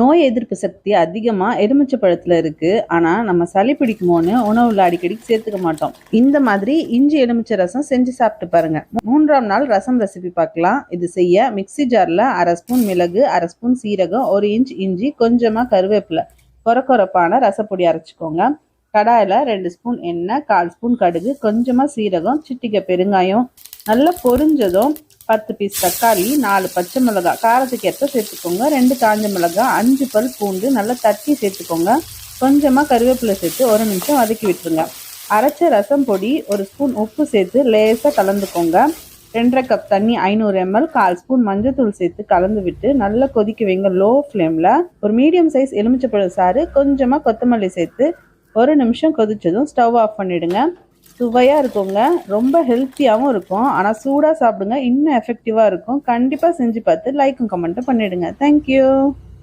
நோய் எதிர்ப்பு சக்தி அதிகமாக எலுமிச்சை பழத்தில் இருக்குது ஆனால் நம்ம சளி பிடிக்குமோன்னு உணவுல அடிக்கடி சேர்த்துக்க மாட்டோம். இந்த மாதிரி இஞ்சி எலுமிச்சை ரசம் செஞ்சு சாப்பிட்டு பாருங்கள் மூன்றாம் நாள் ரசம் ரெசிபி பார்க்கலாம். இது செய்ய மிக்ஸி ஜாரில் அரை ஸ்பூன் மிளகு அரை ஸ்பூன் சீரகம் ஒரு இன்ச் இஞ்சி கொஞ்சமாக கருவேப்பிலை. கொரக்கொரப்பான ரசப்பொடி அரைச்சிக்கோங்க. கடாயில் ரெண்டு ஸ்பூன் எண்ணெய் கால் ஸ்பூன் கடுகு கொஞ்சமாக சீரகம் சிட்டிக்க பெருங்காயம். நல்லா பொரிஞ்சதும் பத்து பீஸ் தக்காளி நாலு பச்சை மிளகாய். காரத்துக்கு ஏற்ப சேர்த்துக்கோங்க. ரெண்டு காஞ்ச மிளகாய் அஞ்சு பல் பூண்டு நல்லா தட்டி சேர்த்துக்கோங்க. கொஞ்சமாக கருவேப்பிலை சேர்த்து ஒரு நிமிஷம் வதக்கி விட்டுருங்க. அரைச்ச ரசம் பொடி ஒரு ஸ்பூன் உப்பு சேர்த்து லேசாக கலந்துக்கோங்க. ரெண்டரை கப் தண்ணி ஐநூறு எம்எல் கால் ஸ்பூன் மஞ்சத்தூள் சேர்த்து கலந்து விட்டு நல்லா கொதிக்க வைங்க லோ. ஃப்ளேமில் ஒரு மீடியம் சைஸ் எலுமிச்சப்பழம் சாறு கொஞ்சமாக கொத்தமல்லி சேர்த்து ஒரு நிமிஷம் கொதிச்சதும் ஸ்டவ் ஆஃப் பண்ணிவிடுங்க சுவையாக இருக்குங்க. ரொம்ப ஹெல்த்தியாகவும் இருக்கும். ஆனால் சூடாக சாப்பிடுங்க. இன்னும் எஃபெக்டிவாக இருக்கும். கண்டிப்பாக செஞ்சு பார்த்து லைக்கும் கமெண்ட்டும் பண்ணிவிடுங்க தேங்க்யூ